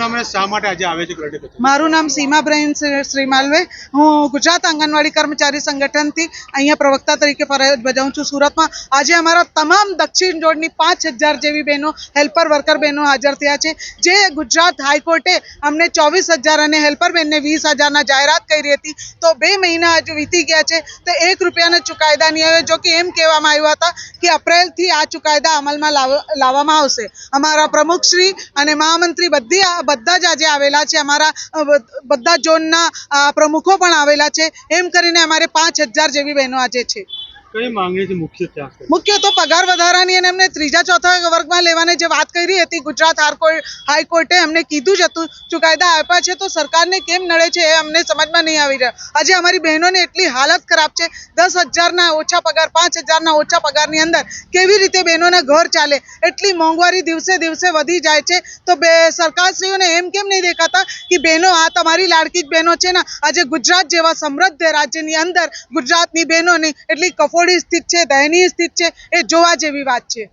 શું નામ અને શા માટે આજે હું ગુજરાત આંગણવાડી કર્મચારી સંગઠનથી અહીંયા પ્રવક્તા તરીકે ફરજ બજાવું છું સુરતમાં. આજે અમારા તમામ દક્ષિણ જોડની પાંચ હજાર જેવી બહેનો, હેલ્પર વર્કર બહેનો હાજર થયા છે. જે ગુજરાત હાઈકોર્ટે અમને ચોવીસ હજાર અને હેલ્પર બેનને વીસ હજારના જાહેરાત કરી હતી. તો બે મહિના હજુ વીતી ગયા છે. તો એક રૂપિયાના ચુકાયદા નહીં આવ્યો જો કે એમ કહેવામાં આવ્યા હતા કે અપ્રેલથી આ ચુકાયદા અમલમાં લાવ- લાવવામાં આવશે. અમારા પ્રમુખશ્રી અને મહામંત્રી બધી આ- બધા જ આજે આવેલા છે. અમારા બધા ઝોનના પ્રમુખો પણ આવેલા છે. એમ કરીને અમારે પાંચ હજાર જેવી બહેનો આજે છે. કઈ માંગણી છે મુખ્ય ત્યાં મુખ્ય તો પગાર વધારાની અને એમને ત્રીજા, ચોથા વર્ગમાં લેવાની જે વાત કરી હતી ગુજરાત હાઈકોર્ટે એમને કીધું જ હતું ચુકાદા આપ્યા છે તો સરકારને કેમ નડે છે એ અમને સમજમાં નહીં આવી રહ્યા. આજે અમારી બહેનોની એટલી હાલત ખરાબ છે, દસ હજારના ઓછા પગાર, પાંચ હજારના ઓછા પગારની અંદર કેવી રીતે બહેનોના ઘર ચાલે? એટલી મોંઘવારી દિવસે દિવસે વધી જાય છે. તો બે સરકારશ્રીઓને એમ કેમ નહીં દેખાતા કે બહેનો, આ તમારી લાડકી જ બહેનો છે ને, આજે ગુજરાત જેવા સમૃદ્ધ રાજ્યની અંદર ગુજરાતની બહેનોની એટલી કફોડી સ્થિત છે દયનીય સ્થિત છે એ જોવા જેવી વાત છે.